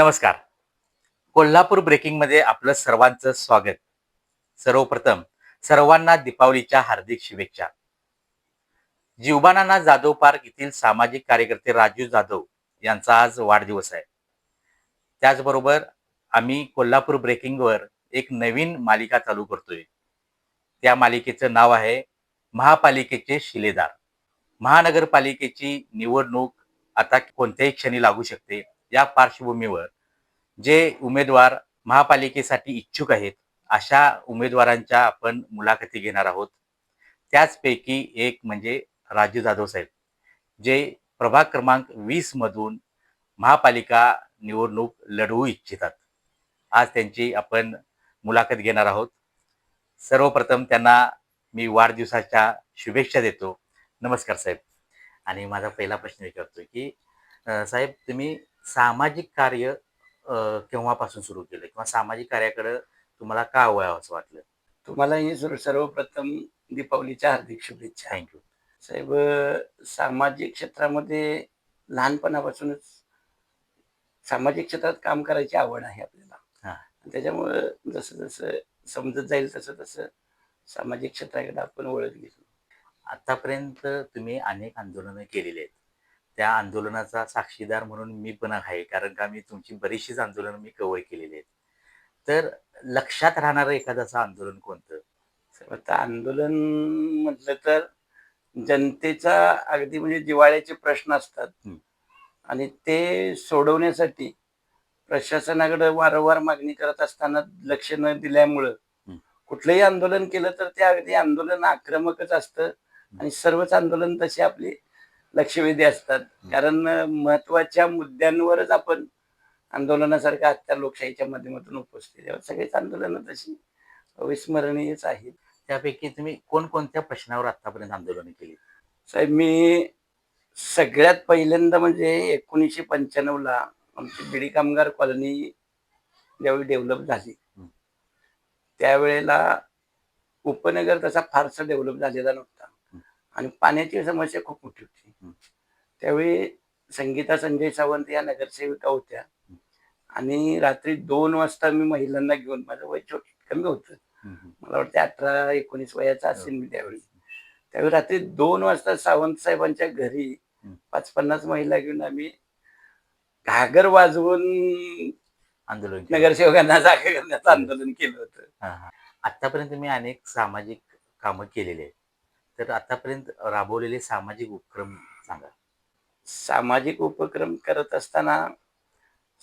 नमस्कार. कोल्हापूर ब्रेकिंगमध्ये आपलं सर्वांचं स्वागत. सर्वप्रथम सर्वांना दीपावलीच्या हार्दिक शुभेच्छा. जीवबानाना जाधव पार्क येथील सामाजिक कार्यकर्ते राजू जाधव यांचा आज वाढदिवस आहे. त्याचबरोबर आम्ही कोल्हापूर ब्रेकिंगवर एक नवीन मालिका चालू करतोय. त्या मालिकेचं नाव आहे महापालिकेचे शिलेदार. महानगरपालिकेची निवडणूक आता कोणत्याही क्षणी लागू शकते. या पार्श्वभूमीवर जे उमेदवार महापालिकेसाठी इच्छुक आहेत अशा उमेदवारांच्या आपण मुलाखती घेणार आहोत. त्याचपैकी एक म्हणजे राजू जाधव साहेब जे प्रभाग क्रमांक वीस मधून महापालिका निवडणूक लढवू इच्छितात. आज त्यांची आपण मुलाखत घेणार आहोत. सर्वप्रथम त्यांना मी वाढदिवसाच्या शुभेच्छा देतो. नमस्कार साहेब. आणि माझा पहिला प्रश्न विचारतो की साहेब तुम्ही सामाजिक कार्य केव्हापासून सुरू केलं? किंवा सामाजिक कार्याकडे तुम्हाला का वळावं असं वाटलं? तुम्हालाही सर्व सर्वप्रथम दीपावलीच्या हार्दिक शुभेच्छा. थँक्यू साहेब सामाजिक क्षेत्रामध्ये लहानपणापासूनच सामाजिक क्षेत्रात काम करायची आवड आहे आपल्याला. हा. त्याच्यामुळं जसं जसं समजत जाईल तसं तसं सामाजिक क्षेत्राकडे आपण वळत गेलो. आतापर्यंत तुम्ही अनेक आंदोलनं केलेली आहेत. त्या आंदोलनाचा साक्षीदार म्हणून मी पण आहे कारण का मी तुमची बरीचशीच आंदोलनं मी कव्हर केलेली आहेत. तर लक्षात राहणारं एखादं असं आंदोलन कोणतं? आता आंदोलन म्हटलं तर जनतेचा अगदी म्हणजे जिवाळ्याचे प्रश्न असतात. आणि ते सोडवण्यासाठी प्रशासनाकडे वारंवार मागणी करत असताना लक्ष न दिल्यामुळं. कुठलंही आंदोलन केलं तर ते अगदी आंदोलन आक्रमकच असतं. आणि सर्वच आंदोलन तसे आपले लक्षवेधी असतात. कारण महत्त्वाच्या मुद्द्यांवरच आपण आंदोलनासारखं आजच्या लोकशाहीच्या माध्यमातून उपस्थित आहे. सगळीच आंदोलनं तशी अविस्मरणीयच आहेत त्यापैकी तुम्ही कोणकोणत्या प्रश्नावर आतापर्यंत आंदोलन केली साहेब मी सगळ्यात पहिल्यांदा म्हणजे एकोणीसशे पंच्याण्णव ला आमची बिडी कामगार कॉलनी ज्यावेळी डेव्हलप झाली. त्यावेळेला उपनगर तसा फारसा डेव्हलप झालेला नव्हता. आणि पाण्याची समस्या खूप मोठी होती. त्यावेळी संगीता संजय सावंत या नगरसेविका होत्या. आणि रात्री दोन वाजता मी महिलांना घेऊन माझं वय छोट कमी होतं मला वाटतं अठरा एकोणीस वयाचा असेल मी त्यावेळी त्यावेळी रात्री दोन वाजता सावंत साहेबांच्या घरी. पाच पन्नास महिला घेऊन आम्ही घागर वाजवून आंदोलन. नगरसेवकांना जागा करण्याचं आंदोलन केलं होतं. आतापर्यंत तुम्ही अनेक सामाजिक कामं केलेली आहेत तर आतापर्यंत राबवलेले सामाजिक उपक्रम सांगा सामाजिक उपक्रम करत असताना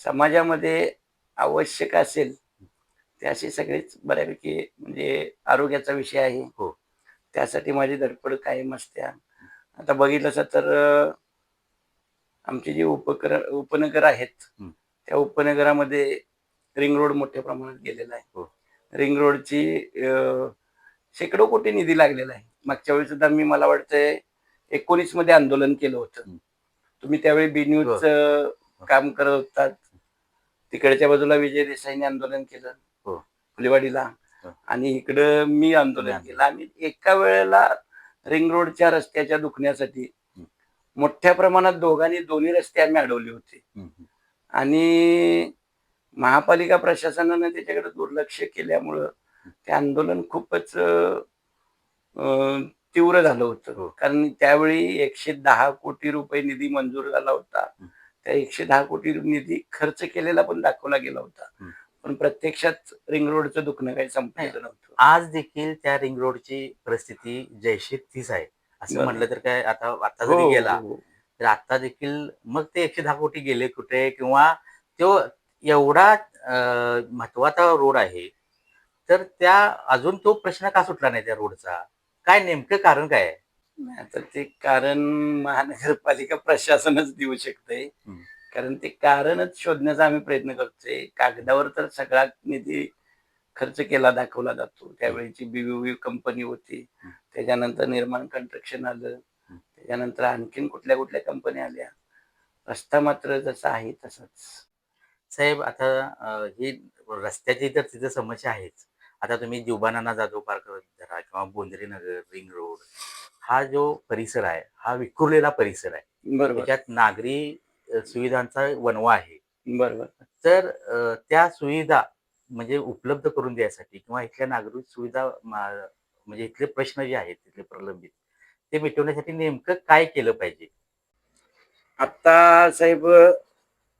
समाजामध्ये आवश्यक असेल ते असे सगळेच बऱ्यापैकी म्हणजे आरोग्याचा विषय आहे हो. त्यासाठी माझी धडपड कायम असते आता बघितलं तर आमचे जे उपकर उपनगर आहेत हं. त्या उपनगरामध्ये रिंग रोड मोठ्या प्रमाणात गेलेला आहे हो. रिंग रोडची अं, शेकडो कोटी निधी लागलेला आहे मागच्या वेळी सुद्धा मी मला वाटतंय एकोणीसमध्ये आंदोलन केलं होतं. तुम्ही त्यावेळी बी न्यूज काम करत होतात तिकडच्या बाजूला विजय देसाईने आंदोलन केलं हो. फुलेवाडीला. आणि इकडं मी आंदोलन. केलं आणि एका वेळेला रिंग रोडच्या रस्त्याच्या दुखण्यासाठी. मोठ्या प्रमाणात दोघांनी दोन्ही रस्ते आम्ही अडवले होते आणि महापालिका प्रशासनानं त्याच्याकडे दुर्लक्ष केल्यामुळं ते आंदोलन खूपच तीव्र झालं हो. होतं कारण त्यावेळी एकशे दहा कोटी रुपये निधी मंजूर झाला होता हं. त्या एकशे दहा कोटी निधी खर्च केलेला पण दाखवला गेला होता हं. पण प्रत्यक्षात रिंग रोडचं दुखणं काही संपलेलं नव्हतं आज देखील त्या रिंग रोडची परिस्थिती जैशी तीच आहे असं. म्हटलं तर काय आता आता हो, जरी गेला हो, हो. तर आता देखील मग ते एकशे दहा कोटी गेले कुठे किंवा तो एवढा अं, महत्त्वाचा रोड आहे तर त्या अजून तो प्रश्न का सुटला नाही त्या रोडचा? काय नेमकं कारण काय आहे? आता ते कारण महानगरपालिका प्रशासनच देऊ शकते. कारण ते कारणच शोधण्याचा आम्ही प्रयत्न करतोय. कागदावर तर सगळा निधी खर्च केला दाखवला जातो. त्यावेळीची बीबीबी कंपनी होती. त्याच्यानंतर निर्माण कंस्ट्रक्शन आलं. त्याच्यानंतर आणखीन कुठल्या कुठल्या कंपन्या आल्या. रस्ता मात्र जसा आहे तसाच. साहेब आता ही रस्त्याची तर तिथं समस्या आहेच. आता तुम्ही जीवबानांना जाधव पार्क धरा किंवा बोंद्रे नगर रिंग रोड हा जो परिसर आहे हा विखुरलेला परिसर आहे. बरोबर. त्याच्यात नागरी अ, सुविधांचा वणवा आहे. बरोबर. तर अ, त्या सुविधा म्हणजे उपलब्ध करून द्यायसाठी किंवा इथल्या नागरिक सुविधा मा- म्हणजे इथले प्रश्न जे आहेत तिथले प्रलंबित ते मिटवण्यासाठी नेमकं काय केलं पाहिजे? आता साहेब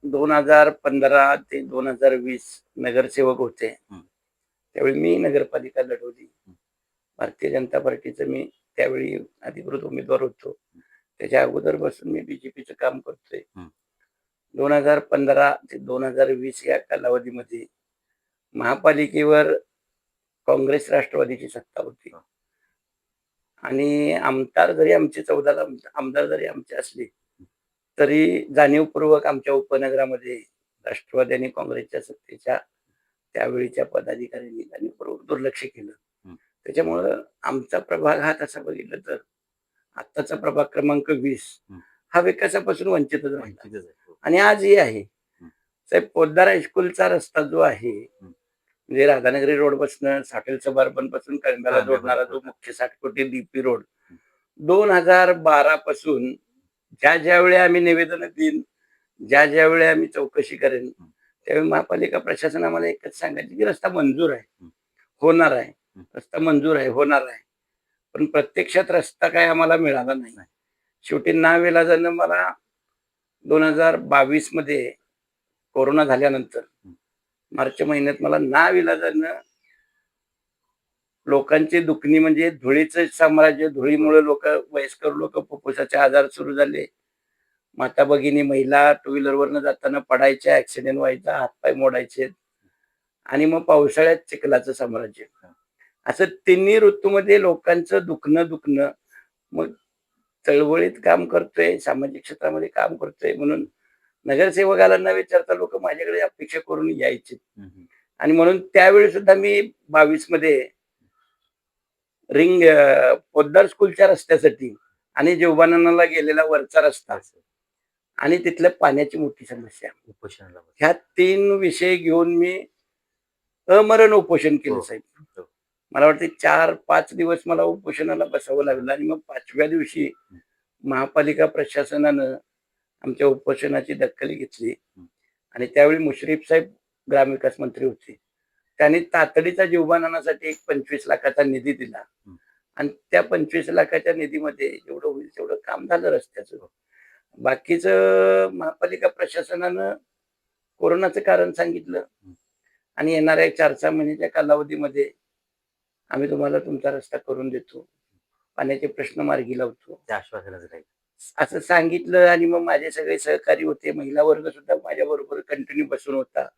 दोन हजार पंधरा ते दोन हजार वीस नगरसेवक होते. हं. त्यावेळी मी नगरपालिका लढवली. भारतीय जनता पार्टीचं मी त्यावेळी अधिकृत उमेदवार होतो त्याच्या अगोदर बसून मी बीजेपीचं काम करतोय. दोन हजार पंधरा ते दोन हजार वीस या कालावधीमध्ये महापालिकेवर काँग्रेस राष्ट्रवादीची सत्ता होती. आणि आमदार जरी आमचे चौदा आमदार जरी आमचे असले तरी जाणीवपूर्वक आमच्या उपनगरामध्ये राष्ट्रवादी आणि काँग्रेसच्या सत्तेच्या त्यावेळीच्या पदाधिकाऱ्यांनी जाणीवपूर्वक दुर्लक्ष केलं. त्याच्यामुळं आमचा प्रभाग हा तसा बघितलं तर आत्ताचा प्रभाग क्रमांक वीस हं. विकासापासून वंचितच राहिला. हो. आणि आजही आहे. साहेब पोद्दार हायस्कूलचा रस्ता जो आहे. म्हणजे राधानगरी रोडपासून साठेल सबारबनपासून कळंब्यापर्यंत. जोडणारा जो मुख्य साठ कोटी डीपी रोड दोन हजार बारा पासून ज्या ज्या वेळी आम्ही निवेदन देईन ज्या ज्या वेळी आम्ही चौकशी करेन. त्यावेळी महापालिका प्रशासन आम्हाला एकच सांगायचे की रस्ता मंजूर आहे. होणार आहे. रस्ता मंजूर आहे होणार आहे पण प्रत्यक्षात रस्ता काय आम्हाला मिळाला नाही. शेवटी नाविलाजानं मला दोन हजार बावीसमध्ये कोरोना झाल्यानंतर. मार्च महिन्यात मला नाविलाजानं लोकांची दुखणी म्हणजे धुळीचं साम्राज्य धुळीमुळे लोक वयस्कर लोक फुफ्फुसाचे आजार सुरू झाले माता भगिनी महिला टू व्हीलरवरनं जाताना पडायच्या ऍक्सिडेंट व्हायचा हातपाय मोडायचे. आणि मग पावसाळ्यात चिखलाचं साम्राज्य. असं तिन्ही ऋतूमध्ये लोकांचं दुखणं दुखणं. मग चळवळीत काम करतोय सामाजिक क्षेत्रामध्ये काम करतोय म्हणून नगरसेवकाला न विचारता लोक माझ्याकडे अपेक्षा करून यायचे. आणि म्हणून त्यावेळी सुद्धा मी बावीसमध्ये रिंग पोद्दार स्कूलच्या रस्त्यासाठी आणि जीवबानाला गेलेला वरचा रस्ता. असं. आणि तिथल्या पाण्याची मोठी समस्या. उपोषणाला बस. ह्या तीन विषय घेऊन मी अमरण उपोषण केलं हो. साहेब. हो. मला वाटते चार पाच दिवस मला उपोषणाला बसावं लागलं आणि मग पाचव्या दिवशी महापालिका प्रशासनानं आमच्या उपोषणाची दखल घेतली. आणि त्यावेळी मुश्रीफ साहेब ग्रामविकास मंत्री होते. त्यांनी तातडीचा जीवबानासाठी एक पंचवीस लाखाचा निधी दिला. हं. आणि त्या पंचवीस लाखाच्या निधीमध्ये जेवढं होईल तेवढं काम झालं रस्त्याचं. बाकीचं महापालिका प्रशासनानं कोरोनाचं कारण सांगितलं. आणि येणाऱ्या चार सहा महिन्याच्या कालावधीमध्ये आम्ही तुम्हाला तुमचा रस्ता करून देतो. पाण्याचे प्रश्न मार्गी लावतो. त्या असं सांगितलं आणि मग माझे सगळे सहकारी होते. महिला वर्ग सुद्धा माझ्या बरोबर कंटिन्यू बसून होता.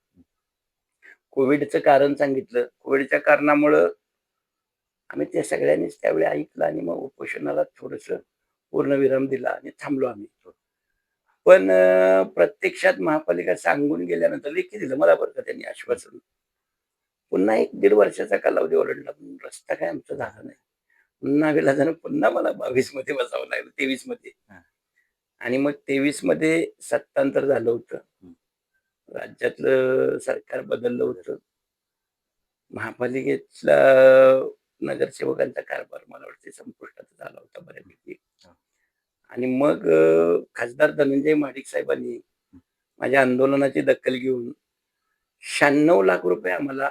कोविडचं कारण सांगितलं. कोविडच्या कारणामुळं आम्ही ते सगळ्यांनीच त्यावेळी ऐकलं आणि मग उपोषणाला थोडस पूर्णविराम दिला आणि थांबलो आम्ही. पण प्रत्यक्षात महापालिका सांगून गेल्यानंतर लेखी दिलं. मला बरं का त्यांनी आश्वासन. पुन्हा एक दीड वर्षाचा कालावधी ओरडला पण रस्ता काय आमचा झाला नाही. पुन्हा विलाजानं पुन्हा मला बावीसमध्ये बसावं लागलं तेवीसमध्ये. आणि मग तेवीसमध्ये सत्तांतर झालं होतं. राज्यातलं सरकार बदललं होतं. महापालिकेतला नगरसेवकांचा कारभार मला वाटते संपुष्टात झाला होता बऱ्यापैकी. आणि मग खासदार धनंजय महाडिक साहेबांनी माझ्या आंदोलनाची दखल घेऊन शहाण्णव लाख रुपये आम्हाला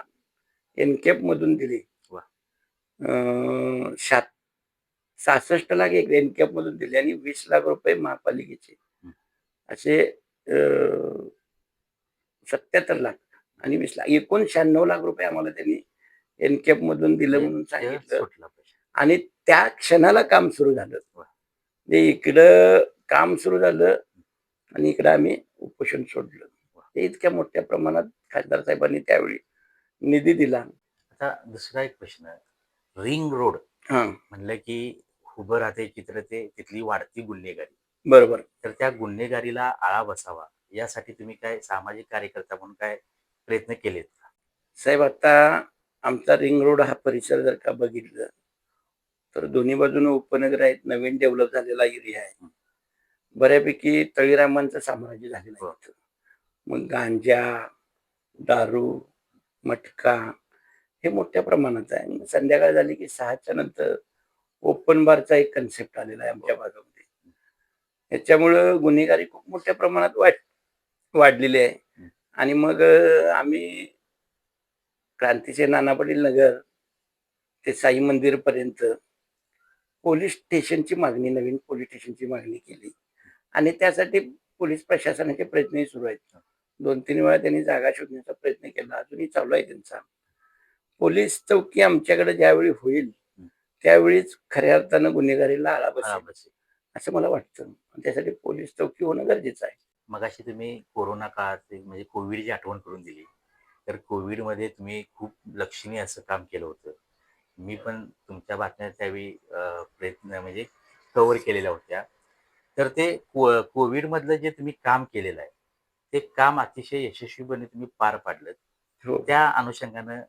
एनकेप मधून दिले सात सहासष्ट लाख एक एनकेप मधून दिले आणि वीस लाख रुपये महापालिकेचे. असे सत्याहत्तर लाख आणि वीस लाख एकूण शहाण्णव लाख रुपये आम्हाला त्यांनी एनकेप मधून दिलं म्हणून सांगितलं. आणि त्या क्षणाला काम सुरू झालं. म्हणजे इकडं काम सुरू झालं आणि इकडं आम्ही उपोषण सोडलं. ते इतक्या मोठ्या प्रमाणात खासदार साहेबांनी त्यावेळी निधी दिला. आता दुसरा एक प्रश्न रिंग रोड हा. म्हणलं की उभं राहते चित्र ते तिथली वाढती गुन्हेगारी. बरोबर. तर त्या गुन्हेगारीला आळा बसावा यासाठी तुम्ही काय सामाजिक कार्यकर्ता म्हणून काय प्रयत्न केलेत का? साहेब आता आमचा रिंग रोड हा परिसर जर का बघितलं तर दोन्ही बाजूने उपनगर आहेत नवीन डेव्हलप झालेला एरिया आहे. बऱ्यापैकी तळीरामांचं साम्राज्य झालेलं आहे मग गांजा दारू मटका हे मोठ्या प्रमाणात आहे. आणि संध्याकाळ झाली की सहाच्या नंतर ओपन बारचा एक कन्सेप्ट आलेला आहे आमच्या भागामध्ये. याच्यामुळं गुन्हेगारी खूप मोठ्या प्रमाणात वाढ वाढलेली आहे. आणि मग आम्ही क्रांतीचे नाना पाटील नगर ते साई मंदिर पर्यंत पोलीस स्टेशनची मागणी नवीन पोलीस स्टेशनची मागणी केली. आणि त्यासाठी पोलीस प्रशासनाचे प्रयत्नही सुरू आहेत. दोन तीन वेळा त्यांनी जागा शोधण्याचा प्रयत्न केला. अजूनही चालू आहे त्यांचा. पोलीस चौकी आमच्याकडे ज्यावेळी होईल त्यावेळीच खऱ्या अर्थानं गुन्हेगारीला आळा बसेल. बस. असं मला वाटतं. आणि त्यासाठी पोलीस चौकी होणं गरजेचं आहे. मगाशी तुम्ही कोरोना काळात म्हणजे कोविडची आठवण करून दिली. तर कोविडमध्ये तुम्ही खूप लक्षणीय असं काम केलं होतं. मी पण तुमच्या बातम्या त्यावेळी प्रयत्न म्हणजे कव्हर केलेल्या होत्या. तर ते को कोविडमधलं जे तुम्ही काम केलेलं आहे ते काम अतिशय यशस्वीपणे तुम्ही पार पाडलं. हो. त्या अनुषंगानं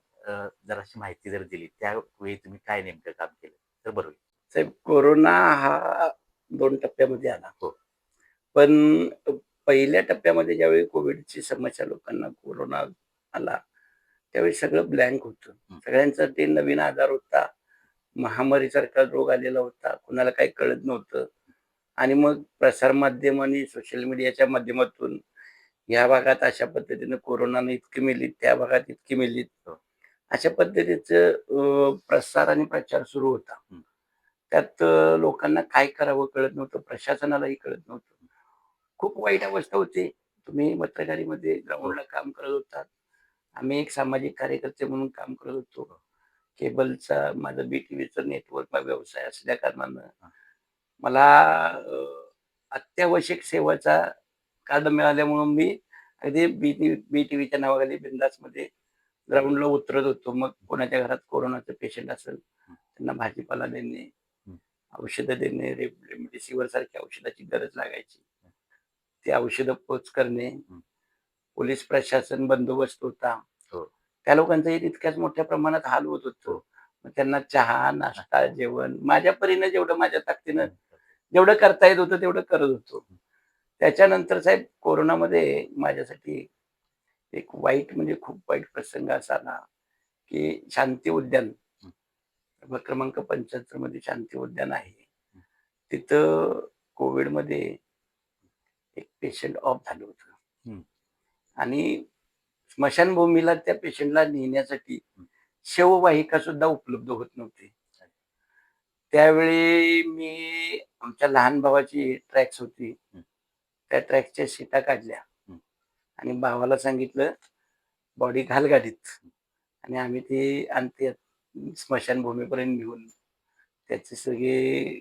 जराशी माहिती जर दिली त्यावेळी तुम्ही काय नेमकं काम केलं? तर बरोबर. साहेब कोरोना हा दोन टप्प्यामध्ये आला. हो. पण पहिल्या टप्प्यामध्ये ज्यावेळी कोविडची समस्या लोकांना कोरोना आला त्यावेळी सगळं ब्लँक होतं. हं. सगळ्यांसाठी नवीन आजार होता. महामारीसारखा रोग आलेला होता. कुणाला काही कळत नव्हतं. आणि मग प्रसारमाध्यम आणि सोशल मीडियाच्या माध्यमातून या भागात अशा पद्धतीनं कोरोनाने इतकी मिली त्या भागात इतकी मिली हो. अशा पद्धतीचं प्रसार आणि प्रचार सुरू होता. हं. त्यात लोकांना काय करावं कळत नव्हतं प्रशासनालाही कळत नव्हतं. खूप वाईट अवस्था होती. तुम्ही पत्रकारीमध्ये ग्राउंडला काम करत होता आम्ही एक सामाजिक कार्यकर्ते म्हणून काम करत होतो. केबलचा माझं बी टीव्हीचं नेटवर्क व्यवसाय असल्या कारणानं मला अत्यावश्यक सेवाचा कार्ड मिळाल्यामुळं मी अगदी बी टी बी टीव्हीच्या नावाखाली बिंदासमध्ये ग्राउंडला उतरत होतो. मग कोणाच्या घरात कोरोनाचं पेशंट असेल त्यांना भाजीपाला देणे. औषधं देणे रेमडेसिवीर सारख्या औषधाची गरज लागायची. ते औषधं पोच करणे. पोलीस प्रशासन बंदोबस्त होता. त्या लोकांचाही तितक्याच मोठ्या प्रमाणात हाल होत होतो. त्यांना चहा नाश्ता जेवण माझ्या परीनं जेवढं माझ्या ताकदीनं जेवढं करता येत होतं तेवढं करत होतो. त्याच्यानंतर साहेब कोरोनामध्ये माझ्यासाठी एक वाईट म्हणजे खूप वाईट प्रसंग असा आला की शांती उद्यान. क्रमांक पंच्याहत्तरमध्ये शांती उद्यान आहे. तिथं कोविडमध्ये एक पेशंट ऑफ झालं होतं. आणि स्मशानभूमीला त्या पेशंटला नेण्यासाठी शववाहिका सुद्धा उपलब्ध होत नव्हती. त्यावेळी मी आमच्या लहान भावाची ट्रॅक्स होती. त्या ट्रॅकच्या सीटा काढल्या. आणि भावाला सांगितलं बॉडी घाल गाडीत. आणि आम्ही ती अंत्य स्मशानभूमीपर्यंत घेऊन त्याची सगळी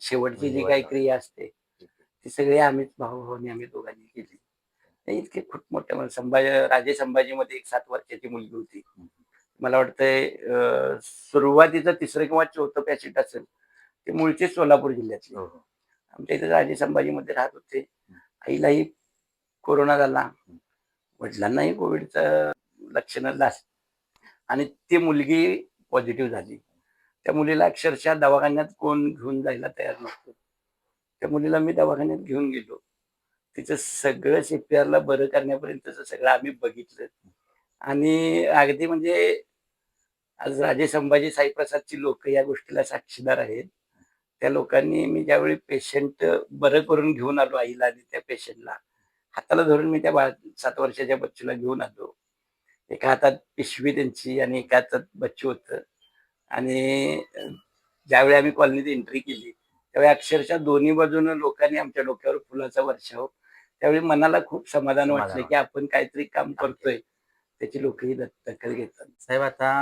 शेवटची जी काही क्रिया असते ती सगळी आम्हीच भाऊ भाऊनी आम्ही दोघांनी केली. इतके खूप मोठे मला संभाजी राजे संभाजीमध्ये एक सात वर्षाची मुलगी होती. मला वाटतंय सुरुवातीचं तिसरं किंवा चौथं पॅसेंट असेल ते मूळचे सोलापूर जिल्ह्यातले. हो, हो. आमच्या इथे राजे संभाजीमध्ये राहत होते. आईलाही कोरोना झाला. वडिलांनाही कोविडचं लक्षणं दास आणि ती मुलगी पॉझिटिव्ह झाली. त्या मुलीला अक्षरशः दवाखान्यात कोण घेऊन जायला तयार नव्हतं. त्या मुलीला मी दवाखान्यात घेऊन गेलो. तिचं सगळं CPR ला बरं करण्यापर्यंतचं सगळं आम्ही बघितलं. आणि अगदी म्हणजे आज राजे संभाजी साईप्रसादची लोक या गोष्टीला साक्षीदार आहेत. त्या लोकांनी मी ज्यावेळी पेशंट बरं करून घेऊन आलो आईला आणि त्या पेशंटला हाताला धरून मी त्या बाळ सात वर्षाच्या बच्चूला घेऊन आलो. एका हातात पिशवी त्यांची आणि एका हातात बच्चू होतं. आणि ज्यावेळी आम्ही कॉलनीत एंट्री केली त्यावेळी अक्षरशः दोन्ही बाजूनं लोकांनी आमच्या डोक्यावर फुलाचा वर्षाव त्यावेळी मनाला खूप समाधान वाटलं की आपण काहीतरी काम करतोय. त्याची लोकही दखल घेतात. साहेब आता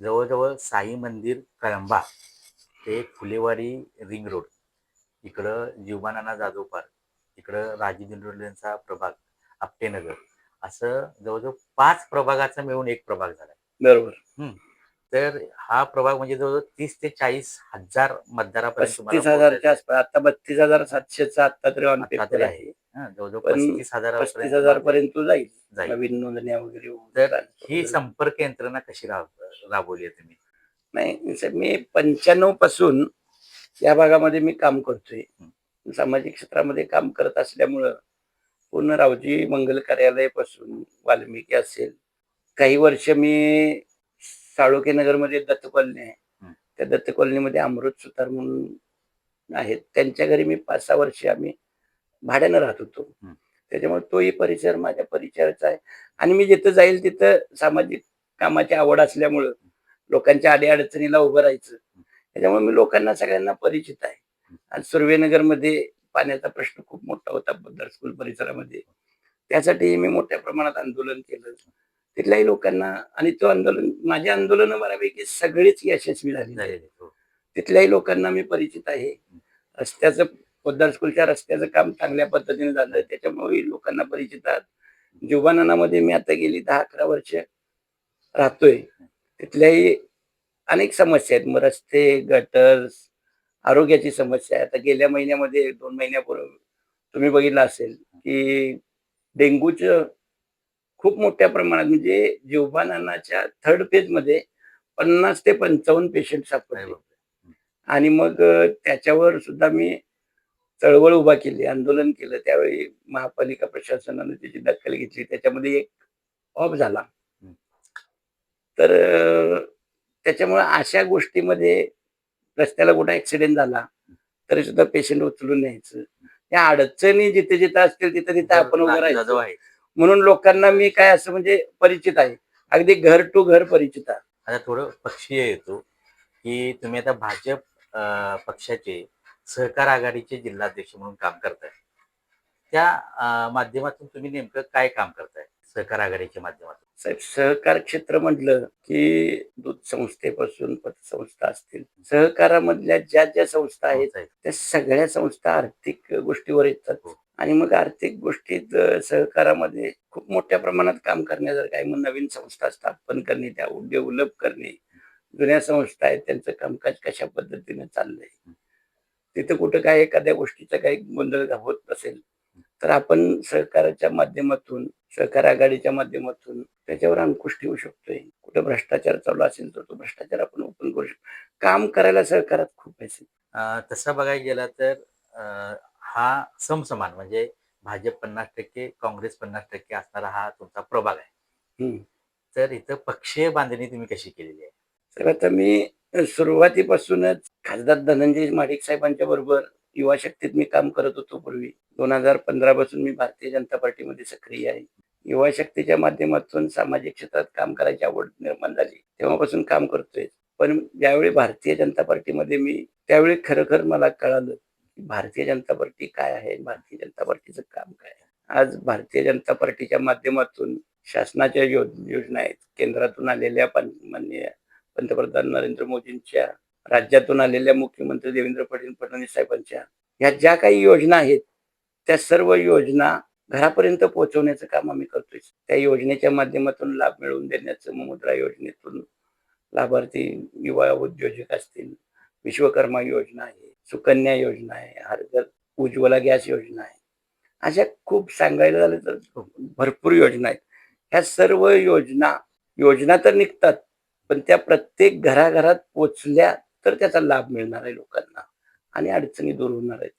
जवळजवळ साई मंदिर कळंबा ते फुलेवाडी रिंग रोड. इकडं जीवमानाना जाधव पार्क इकडं राजी दिंडोरीचा प्रभाग आपटेनगर. असं जवळजवळ पाच प्रभागाचा मिळून एक प्रभाग झाला बरोबर. तर हा प्रभाग म्हणजे जवळजवळ तीस ते चाळीस हजार मतदारापर्यंत हजारच्या आसपास आता बत्तीस हजार सातशेचा आता तरी आहे. हा, जवळजवळ पण पस्तीस हजार पस्तीस हजार पर्यंत जाईल. जाईल. नवीन नोंदण्या वगैरे होऊन तर. ही संपर्क यंत्रणा कशी राब- राबवली आहे तुम्ही? नाही साहेब, मी पंच्याण्णवपासून या भागामध्ये मी काम करतोय. सामाजिक क्षेत्रामध्ये काम करत असल्यामुळं पूर्ण रावजी मंगल कार्यालयापासून वाल्मिकी असेल. काही वर्ष मी साळोखे नगरमध्ये दत्त कॉलनी आहे. हं. त्या दत्त कॉलनीमध्ये अमृत सुतार म्हणून आहेत. त्यांच्या घरी मी पाच सहा वर्ष आम्ही भाड्यानं राहत होतो. त्याच्यामुळे तोही परिसर माझ्या परिचयाचा आहे. आणि मी जिथं जाईल तिथं सामाजिक कामाची आवड असल्यामुळं लोकांच्या अडीअडचणीला उभं राहायचं. त्याच्यामुळे मी लोकांना सगळ्यांना परिचित आहे. आज सुर्वेनगरमध्ये पाण्याचा प्रश्न खूप मोठा होता बद्दर स्कूल परिसरामध्ये. त्यासाठी मी मोठ्या प्रमाणात आंदोलन केलं. तिथल्याही लोकांना आणि तो आंदोलन माझे आंदोलन बऱ्यापैकी सगळीच यशस्वी झाली झालेले हो. तिथल्याही लोकांना मी परिचित आहे. रस्त्याचं पोद्दार स्कूलच्या रस्त्याचं काम चांगल्या पद्धतीने झालं. त्याच्यामुळे लोकांना परिचित आहात. जीवनानामध्ये मी आता गेली दहा अकरा वर्ष राहतोय. तिथल्याही अनेक समस्या आहेत. मग रस्ते गटर्स आरोग्याची समस्या आहे. आता गेल्या महिन्यामध्ये दोन महिन्यापूर्वी तुम्ही बघितलं असेल की डेंग्यूचं खूप मोठ्या प्रमाणात म्हणजे जीवबानाच्या थर्ड फेजमध्ये पन्नास ते पंचावन्न पेशंट सापडले. आणि मग त्याच्यावर सुद्धा मी चळवळ उभा केली आंदोलन केलं त्यावेळी महापालिका प्रशासनाने त्याची दखल घेतली. त्याच्यामध्ये एक ऑफ झाला. तर त्याच्यामुळे अशा गोष्टीमध्ये रस्त्याला कुठं ऍक्सिडेंट झाला तरी सुद्धा पेशंट उचलून न्यायचं. या अडचणी जिथे जिथे असतील तिथे तिथे आपण उभं राहायचं. म्हणून लोकांना मी काय असं म्हणजे परिचित आहे. अगदी घर टू घर परिचित आहे. आता थोडं पक्षीय येतो की तुम्ही आता भाजप पक्षाचे सहकार आघाडीचे जिल्हाध्यक्ष म्हणून काम करताय. त्या माध्यमातून तुम्ही नेमकं काय काम करताय? सहकार आघाडीच्या माध्यमातून. साहेब सहकार क्षेत्र म्हटलं की दूध संस्थेपासून पतसंस्था असतील. सहकारामधल्या ज्या ज्या संस्था आहेत साहेब. त्या सगळ्या संस्था आर्थिक गोष्टीवर येतात. हो. आणि मग आर्थिक गोष्टीत सहकारामध्ये खूप मोठ्या प्रमाणात काम करण्यासारखं आहे. मग नवीन संस्था स्थापन करणे त्या डेव्हलप करणे. जुन्या संस्था आहेत त्यांचं कामकाज कशा पद्धतीने चाललंय? तिथं कुठं काय एखाद्या गोष्टीचा काही गोंधळ होत असेल तर आपण सहकाराच्या माध्यमातून सहकार आघाडीच्या माध्यमातून त्याच्यावर अंकुश ठेवू शकतोय. कुठं भ्रष्टाचार चालू असेल तर तो भ्रष्टाचार आपण ओपन करू शकतो. काम करायला सहकारात खूप पैसे अं, तसं बघायला गेला तर हा समसमान म्हणजे भाजप पन्नास टक्के काँग्रेस पन्नास टक्के असणारा हा तुमचा प्रभाग आहे. तर इथं पक्षीय बांधणी तुम्ही कशी केलेली आहे? तर आता मी सुरुवातीपासूनच खासदार धनंजय माडिक साहेबांच्या बरोबर युवा शक्तीत मी काम करत होतो पूर्वी. दोन हजार पंधरा पासून मी भारतीय जनता पार्टीमध्ये सक्रिय आहे. युवा शक्तीच्या माध्यमातून सामाजिक क्षेत्रात काम करायची आवड निर्माण झाली. तेव्हापासून काम करतोय. पण ज्यावेळी भारतीय जनता पार्टीमध्ये मी त्यावेळी खरोखर मला कळालं की भारतीय जनता पार्टी काय आहे भारतीय जनता पार्टीचं काम काय आहे. आज भारतीय जनता पार्टीच्या माध्यमातून शासनाच्या योजना आहेत. केंद्रातून आलेल्या मान्य माननीय पंतप्रधान नरेंद्र मोदींच्या राज्यातून आलेल्या मुख्यमंत्री देवेंद्र फडणवीस फडणवीस साहेबांच्या ह्या ज्या काही योजना आहेत त्या सर्व योजना घरापर्यंत पोहोचवण्याचं काम आम्ही करतोय. त्या योजनेच्या माध्यमातून लाभ मिळवून देण्याचं मुद्रा योजनेतून लाभार्थी युवा उद्योजक असतील विश्वकर्मा योजना आहे सुकन्या योजना आहे हरघर उज्ज्वला गॅस योजना आहे अशा खूप सांगायला झालं तर भरपूर योजना आहेत. ह्या सर्व योजना योजना तर निघतात पण त्या प्रत्येक घराघरात पोचल्या तर त्याचा लाभ मिळणार आहे लोकांना. आणि अडचणी दूर होणार आहेत.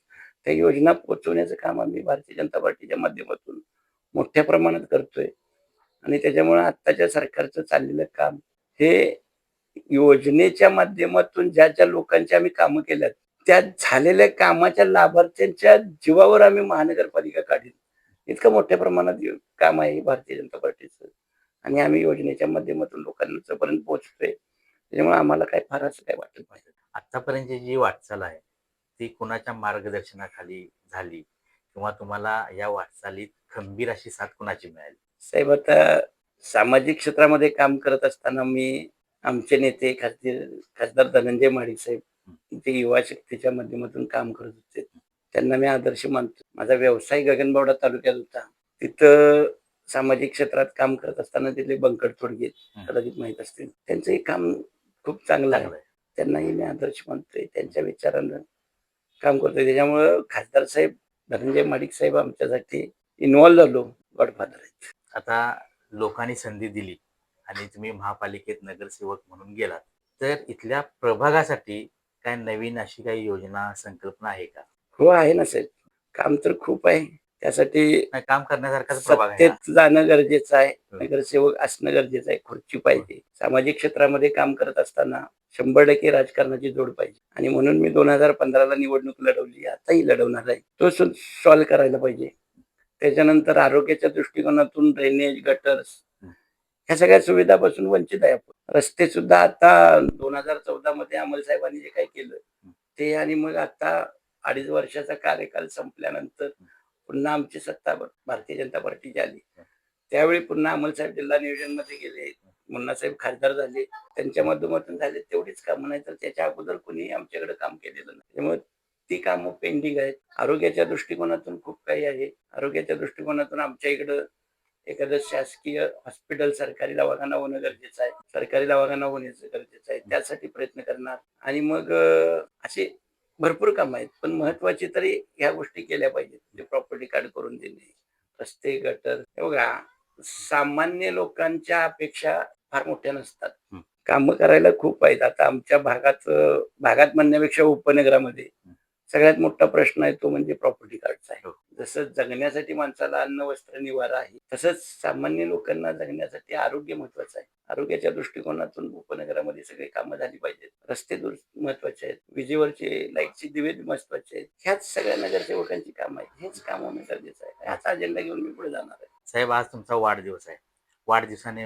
त्या योजना पोचवण्याचं काम आम्ही भारतीय जनता पार्टीच्या माध्यमातून मोठ्या प्रमाणात करतोय. आणि त्याच्यामुळे आत्ताच्या सरकारचं चाललेलं काम हे योजनेच्या माध्यमातून ज्या ज्या लोकांच्या आम्ही कामं केल्यात त्या झालेल्या कामाच्या लाभार्थ्यांच्या जीवावर आम्ही महानगरपालिका काढली. इतकं मोठ्या प्रमाणात काम आहे भारतीय जनता पार्टीचं. आणि आम्ही योजनेच्या माध्यमातून लोकांना पर्यंत पोहोचतोय त्याच्यामुळे आम्हाला काय फार असं काय वाटत नाही. आतापर्यंतची जी वाटचाल आहे ती कुणाच्या मार्गदर्शनाखाली झाली? किंवा तुम्हाला या वाटचालीत खंबीर अशी साथ कुणाची मिळाली? साहेब आता सामाजिक क्षेत्रामध्ये काम करत असताना मी आमचे नेते खासदार खासदार धनंजय माडिक साहेब ते युवा शक्तीच्या माध्यमातून काम करत होते. त्यांना मी आदर्श मानतो. माझा व्यवसाय गगनबावडा तालुक्यात होता. तिथं सामाजिक क्षेत्रात काम करत असताना तिथले बंकट थोडगे. कदाचित माहीत असतील. त्यांचंही काम खूप चांगलं आहे. त्यांनाही मी आदर्श मानतोय. त्यांच्या विचारानं काम करतोय. त्याच्यामुळं खासदार साहेब धनंजय माडिक साहेब आमच्यासाठी इन्व्हॉल्व झालो. गॉडफादर आहेत. आता लोकांनी संधी दिली आणि तुम्ही महापालिकेत नगरसेवक म्हणून गेलात. तर इथल्या प्रभागासाठी काय नवीन अशी काही योजना संकल्पना आहे का? हो आहे ना साहेब. काम तर खूप आहे. त्यासाठी काम ना? सत्तेत जाणं गरजेचं आहे. नगरसेवक असणं गरजेचं आहे. खुर्ची पाहिजे. सामाजिक क्षेत्रामध्ये काम करत असताना शंभर टक्के राजकारणाची जोड पाहिजे. आणि म्हणून मी दोन हजार पंधराला निवडणूक लढवली. आताही लढवणार आहे. तो सॉल्व्ह करायला पाहिजे. त्याच्यानंतर आरोग्याच्या दृष्टिकोनातून ड्रेनेज गटर्स. ह्या सगळ्या सुविधापासून वंचित आहे आपण. रस्ते सुद्धा आता दोन हजार चौदा मध्ये अमल साहेबांनी जे काही केलं ते आणि मग आता अडीच वर्षाचा कार्यकाल संपल्यानंतर पुन्हा आमची सत्ता भारतीय जनता पार्टीची आली. त्यावेळी पुन्हा अमल साहेब जिल्हा नियोजनमध्ये गेले. मुन्नासाहेब खासदार झाले. त्यांच्या माध्यमातून झाले. तेवढीच कामं. नाही तर त्याच्या अगोदर कोणी आमच्याकडे काम केलेलं नाही. त्यामुळे ती कामं पेंडिंग आहेत. आरोग्याच्या दृष्टिकोनातून खूप काही आहे. आरोग्याच्या दृष्टिकोनातून आमच्या इकडं एखादं शासकीय हॉस्पिटल सरकारी दवाखाना होणं गरजेचं आहे. सरकारी दवाखाना होण्याचं गरजेचं आहे. त्यासाठी प्रयत्न करणार. आणि मग असे भरपूर कामं आहेत पण महत्वाची तरी ह्या गोष्टी केल्या पाहिजेत प्रॉपर्टी कार्ड करून देणे रस्ते गटर हे बघा सामान्य लोकांच्या अपेक्षा फार मोठ्या नसतात. कामं करायला खूप आहेत आता आमच्या भागात भागात म्हणण्यापेक्षा उपनगरामध्ये सगळ्यात मोठा प्रश्न आहे तो म्हणजे प्रॉपर्टी कार्डचा आहे. हो. जसं जगण्यासाठी माणसाला अन्न वस्त्र निवारा आहे तसंच सामान्य लोकांना जगण्यासाठी आरोग्य महत्वाचं आहे. आरोग्याच्या दृष्टिकोनातून उपनगरामध्ये सगळे कामं झाली पाहिजेत. रस्ते महत्त्वाचे आहेत. विजेवरचे लाईटचे दिवे महत्त्वाचे आहेत. ह्याच सगळ्या नगरसेवकांची कामं आहेत. हेच काम होणं गरजेचं आहे. ह्याचा अजेंडा घेऊन मी पुढे जाणार आहे. साहेब आज तुमचा वाढदिवस आहे. वाढदिवसाने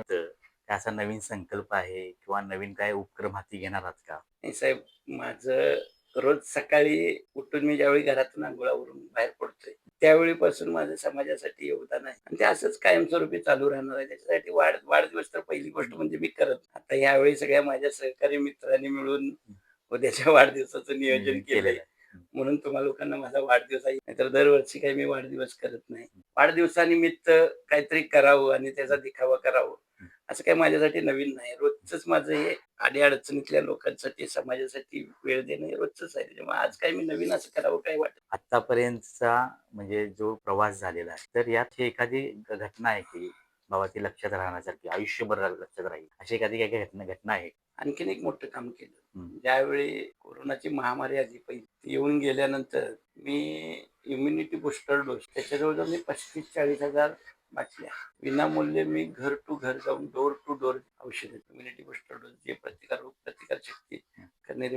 असा नवीन संकल्प आहे किंवा नवीन काय उपक्रम हाती घेणार आहात का? नाही साहेब माझं रोज सकाळी उठून मी ज्यावेळी घरातून आंघोळावरून बाहेर पडतोय त्यावेळीपासून माझं समाजासाठी योगदान आहे. आणि ते असंच कायमस्वरूपी चालू राहणार आहे. त्याच्यासाठी वाढ वाढदिवस तर पहिली गोष्ट म्हणजे मी करत आता यावेळी सगळ्या माझ्या सहकारी मित्रांनी मिळून उद्याच्या वाढदिवसाचं नियोजन केलेलं आहे. म्हणून तुम्हा लोकांना माझा वाढदिवस आहे. नाहीतर दरवर्षी काही मी वाढदिवस करत नाही. वाढदिवसानिमित्त काहीतरी करावं आणि त्याचा दिखावा करावं. असं काही माझ्यासाठी नवीन नाही. रोजच माझं हे आडी अडचणीतल्या लोकांसाठी समाजासाठी वेळ देणं हे रोजच आहे. आज काही मी नवीन असं करावं काही वाटत आतापर्यंतचा म्हणजे जो प्रवास झालेला आहे तर यात एखादी घटना आहे की बाबा ती लक्षात राहण्यासारखी आयुष्यभर लक्षात राहील. अशी एखादी काही घटना घटना आहे? आणखीन एक मोठं काम केलं. ज्यावेळी कोरोनाची महामारी आली पहिली येऊन गेल्यानंतर मी इम्युनिटी बुस्टर डोस त्याच्या जवळजवळ मी पस्तीस चाळीस हजार बाटल्या विनामूल्य मी घर टू घर जाऊन डोर टू डोर औषध इम्युनिटी बुस्टर डोस जे प्रतिकार प्रतिकार शक्ती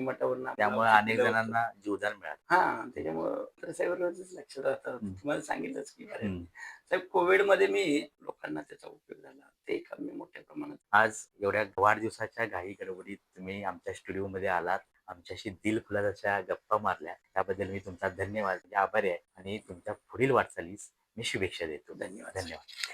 मठावरून आम्हाला त्यामुळे अनेक. जणांना जीवदान मिळालं. हा त्याच्यामुळं तर साहेब रोजच लक्षात राहतं. हम्म. तुम्हाला सांगितलंच की. साहेब कोविडमध्ये मी लोकांना त्याचा उपयोग झाला. ते काम मी मोठ्या प्रमाणात आज एवढ्या वाढदिवसाच्या घाई गडबडीत तुम्ही आमच्या स्टुडिओमध्ये आलात. आमच्याशी दिल फुलाच्या गप्पा मारल्या. त्याबद्दल मी तुमचा धन्यवाद. म्हणजे आभारी आहे. आणि तुमच्या पुढील वाटचालीस मी शुभेच्छा देतो धन्यवाद धन्यवाद